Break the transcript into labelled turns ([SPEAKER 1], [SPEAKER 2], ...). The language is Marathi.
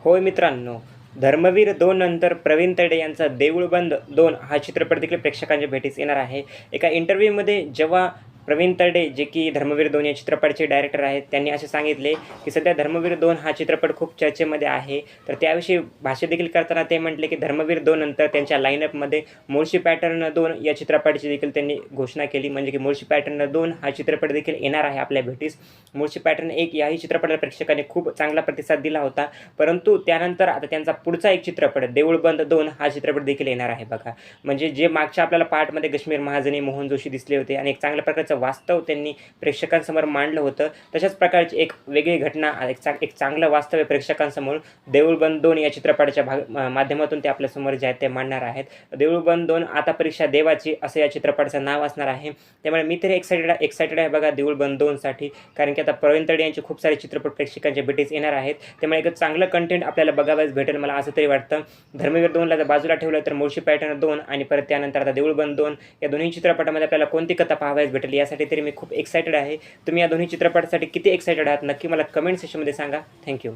[SPEAKER 1] होय मित्रांनो धर्मवीर दोन नंतर प्रवीण तडे यांचा देऊळबंद दोन हा चित्रपट देखील प्रेक्षकांच्या भेटीस येणार आहे. एका इंटरव्ह्यूमध्ये जेव्हा प्रवीण तरडे जे की धर्मवीर दोन या चित्रपटाचे डायरेक्टर आहेत त्यांनी असे सांगितले की सध्या धर्मवीर दोन हा चित्रपट खूप चर्चेमध्ये आहे. तर त्याविषयी भाष्य देखील करताना ते म्हटले की धर्मवीर दोन नंतर त्यांच्या लाईनअपमध्ये मुळशी पॅटर्न दोन या चित्रपटाची देखील त्यांनी घोषणा केली. म्हणजे की मुळशी पॅटर्न दोन हा चित्रपट देखील येणार आहे आपल्या भेटीस. मुळशी पॅटर्न एक याही चित्रपटाला प्रेक्षकांनी खूप चांगला प्रतिसाद दिला होता. परंतु त्यानंतर आता त्यांचा पुढचा एक चित्रपट देऊळबंद दोन हा चित्रपट देखील येणार आहे बघा. म्हणजे जे मागच्या आपल्याला पार्टमध्ये कश्मीर महाजनी मोहन जोशी दिसले होते आणि एक चांगल्या प्रकारचं वास्तव त्यांनी प्रेक्षकांसमोर मांडलं होतं. तशाच प्रकारची एक वेगळी घटना एक चा एक चांगलं वास्तव आहे प्रेक्षकांसमोर देऊळबंद दोन या चित्रपटाच्या भाग माध्यमातून ते आपल्यासमोर जे आहेत ते मांडणार आहेत. देऊळबंद दोन आता परीक्षा देवाची असं या चित्रपटाचं नाव असणार आहे. त्यामुळे मी तरी एक्साइटेड एक्साइटेड आहे बघा देऊळबंद दोनसाठी. कारण की आता प्रवीण तडे यांचे खूप सारे चित्रपट प्रेक्षकांच्या भेटीस येणार आहेत. त्यामुळे एक चांगलं कंटेंट आपल्याला बघावयास भेटेल मला असं तरी वाटतं. धर्मवीर दोनला जर बाजूला ठेवलं तर मुळशी पॅटर्न दोन आणि परत त्यानंतर आता देऊळबंद दोन या दोन्ही चित्रपटामध्ये आपल्याला कोणती कथा पाहावयास भेटेल यासाठी तरी मी खूप एक्सायटेड आहे. तुम्ही या दोन्ही चित्रपटासाठी किती एक्सायटेड आहात? नक्की मला कमेंट सेशनमध्ये सांगा. थँक्यू